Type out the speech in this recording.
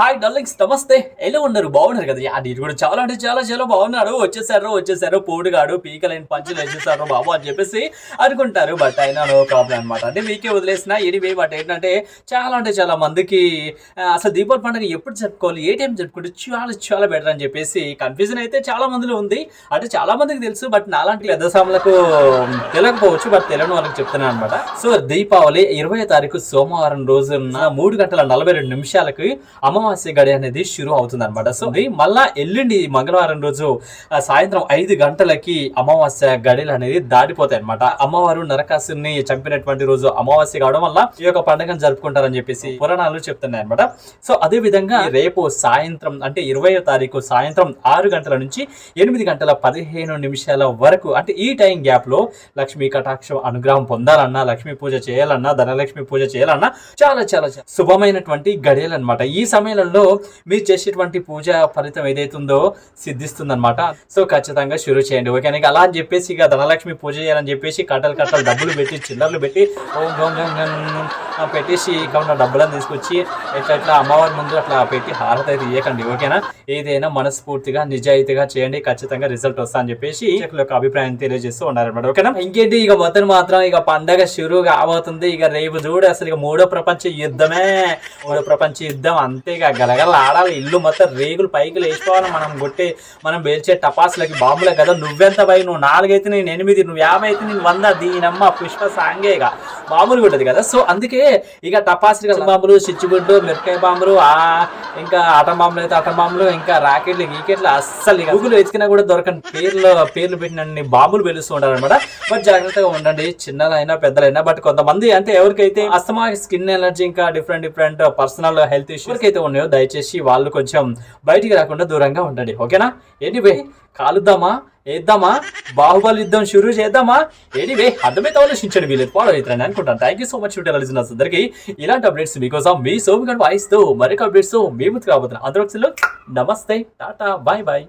Hi darlings నమస్తే ఎలా ఉన్నారు? బాగున్నారు కదా యా నేను కూడా చాలా అంటే చాలా చాలా బాగున్నారు వచ్చేసారు వచ్చేసారు. పోటుగాడు పీకలైన పంచులు వేసేసారు బాబు అని చెప్పేసి అనుకుంటారు. బట్ అయినా నో ప్రాబ్లం అనమాట అంటే మీకే వదిలేసిన ఎనివే బట్ ఏంటంటే చాలా అంటే చాలా మందికి అసలు దీపావళి పండుగ ఎప్పుడు జరుపుకోవాలి ఏ టైం జరుపుకుంటే చాలా చాలా బెటర్ అని చెప్పేసి కన్ఫ్యూజన్ అయితే చాలా మందిలో ఉంది. అంటే చాలా మందికి తెలుసు బట్ నాలాంటి పెద్ద సాములకు తెలియకపోవచ్చు బట్ తెలియని వాళ్ళకి చెప్తున్నాను అనమాట సో దీపావళి ఇరవై తారీఖు సోమవారం రోజున మూడు గంటల నలభై రెండు నిమిషాలకి అమావాస్య గడి అనేది షురు అవుతుంది అనమాట సో మళ్ళా ఎల్లుండి మంగళవారం రోజు సాయంత్రం ఐదు గంటలకి అమావాస్య గడిలు అనేది దాటిపోతాయి అనమాట అమ్మవారు నరకాసుని చంపినటువంటి రోజు అమావాస్య కావడం వల్ల ఈ యొక్క పండుగను జరుపుకుంటారని చెప్పేసి పురాణాలు చెప్తున్నాయి అనమాట సో అదే విధంగా రేపు సాయంత్రం అంటే ఇరవై తారీఖు సాయంత్రం ఆరు గంటల నుంచి ఎనిమిది గంటల పదిహేను నిమిషాల వరకు అంటే ఈ టైం గ్యాప్లో లక్ష్మీ కటాక్షం అనుగ్రహం పొందాలన్నా లక్ష్మీ పూజ చేయాలన్నా ధనలక్ష్మి పూజ చేయాలన్నా చాలా చాలా శుభమైనటువంటి గడియలు అనమాట ఈ సమయంలో మీరు చేసేటువంటి పూజ ఫలితం ఏదైతుందో సిద్ధిస్తుంది అనమాట సో ఖచ్చితంగా షురూ చేయండి. ఓకే నీకు అలా అని చెప్పేసి ఇక ధనలక్ష్మి పూజ చేయాలని చెప్పేసి కట్టలు కట్టలు డబ్బులు పెట్టి చిల్లర్లు పెట్టి ఓం గం గం పెట్టేసి ఇక ఉన్న డబ్బులను తీసుకొచ్చి ఇట్లా ఇట్లా అమ్మవారి ముందు అట్లా పెట్టి హారత అయితే ఇవ్వకండి ఓకేనా? ఏదైనా మనస్ఫూర్తిగా నిజాయితీగా చేయండి ఖచ్చితంగా రిజల్ట్ వస్తా అని చెప్పేసి యొక్క అభిప్రాయం తెలియజేస్తూ ఉన్నారన్నమాట ఓకేనా? ఇంకేంటి ఇక మొత్తం మాత్రం ఇక పండగ షురు కాబోతుంది ఇక రేపు చూడు అసలు ఇక మూడో ప్రపంచ యుద్ధమే. మూడో ప్రపంచ యుద్ధం అంతే ఇక గలగల ఆడాలి ఇల్లు మొత్తం రేగులు పైకి లేచిపోవాలి మనం కొట్టే మనం పేల్చే టపాసులకి బాంబులే కదా నువ్వెంత పై నువ్వు నాలుగైతే నేను ఎనిమిది నువ్వు యాభై అయితే నేను వంద దీనమ్మ పుష్ప సాంగే ఇక. మామూలుగా ఉంటుంది కదా. సో అందుకే ఇక టపాసులు బాంబులు చిచ్చుబుడ్డు మిరపకాయ బాంబులు ఆ ఇంకా ఆటం బాంబులు అయితే ఆటం బాంబులు ఇంకా రాకెట్లు గీకెట్లు అస్సలు గూగుల్ వెతికినా కూడా దొరకని పేర్లు పేర్లు పెట్టినన్ని బాంబులు పెలుస్తూ ఉంటారు అనమాట బట్ జాగ్రత్తగా ఉండండి. చిన్నలైనా పెద్దలైనా బట్ కొంతమంది అంటే ఎవరికైతే అస్తమా స్కిన్ ఎలర్జీ ఇంకా different different personal health issues ఎవరికైతే ఉన్నాయో దయచేసి వాళ్ళు కొంచెం బయటికి రాకుండా దూరంగా ఉండండి. ఓకేనా? ఎనీవే కాలుద్దామా? వేద్దామా బాహుబలి యుద్ధం షురూ చేద్దామా? ఎనీవే అర్థమైతే ఆలోచించండి వీళ్ళు ఫాలో అవుతారని అనుకుంటాను. థ్యాంక్ యూ సో మచ్ తెలిసిన అందరికి. ఇలాంటి అప్డేట్స్ మీకోసం మీ సోమి గడ్ వాయిస్తూ మరొక అప్డేట్స్తో మీ ముందుకు రాబోతున్నాం అందరూ నమస్తే టాటా బాయ్ బాయ్